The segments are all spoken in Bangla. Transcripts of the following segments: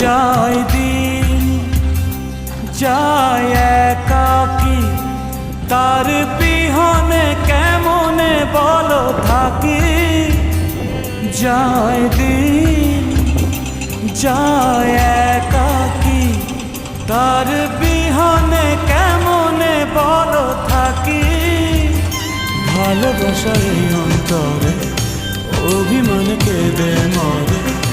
যায় দিন, যায় একাকি। তার বিহনে কেমনে বলো থাকি? যায় দিন, যায় একাকি। তার বিহনে কেমনে বলো থাকি? ভালোবাসার অন্তরে, অভিমান কেঁদে মরে।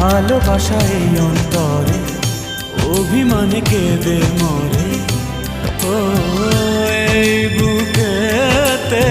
ভালোবাসা এই অন্তরে অভিমানে কেঁদে মরে। ও এই বুকেতে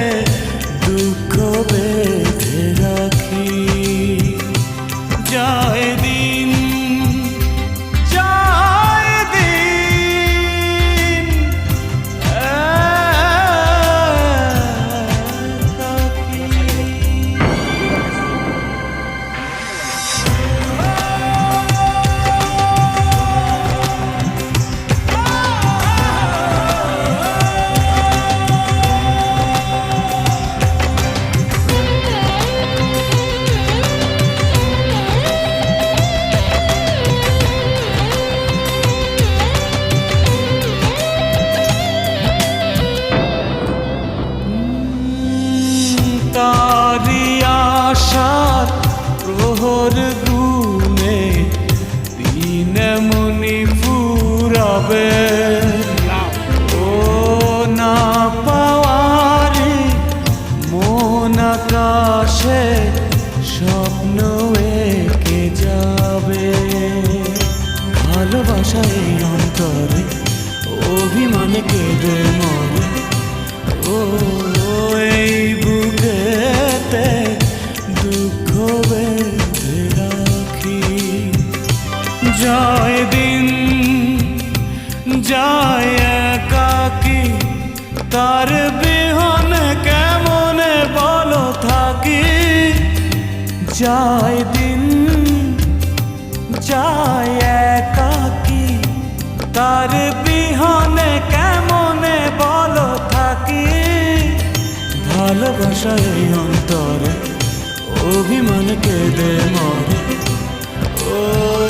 প্রহর গুনে দিন মুনি ফুরাবে। ও না পাওয়ারি মন আকাশে স্বপ্ন এঁকে যাবে। ভালোবাসা এই অন্তরে, অভিমান কেঁদে মরে ও, এই বুকেতে জয় দিন, যায় একাকি। তার বিহনে কেমনে বলো থাকি? যায় দিন, যায় একাকি। তার বিহনে কেমনে বলো থাকি? ভালোবাসা এই অন্তরে অভিমান কেঁদে মরে ও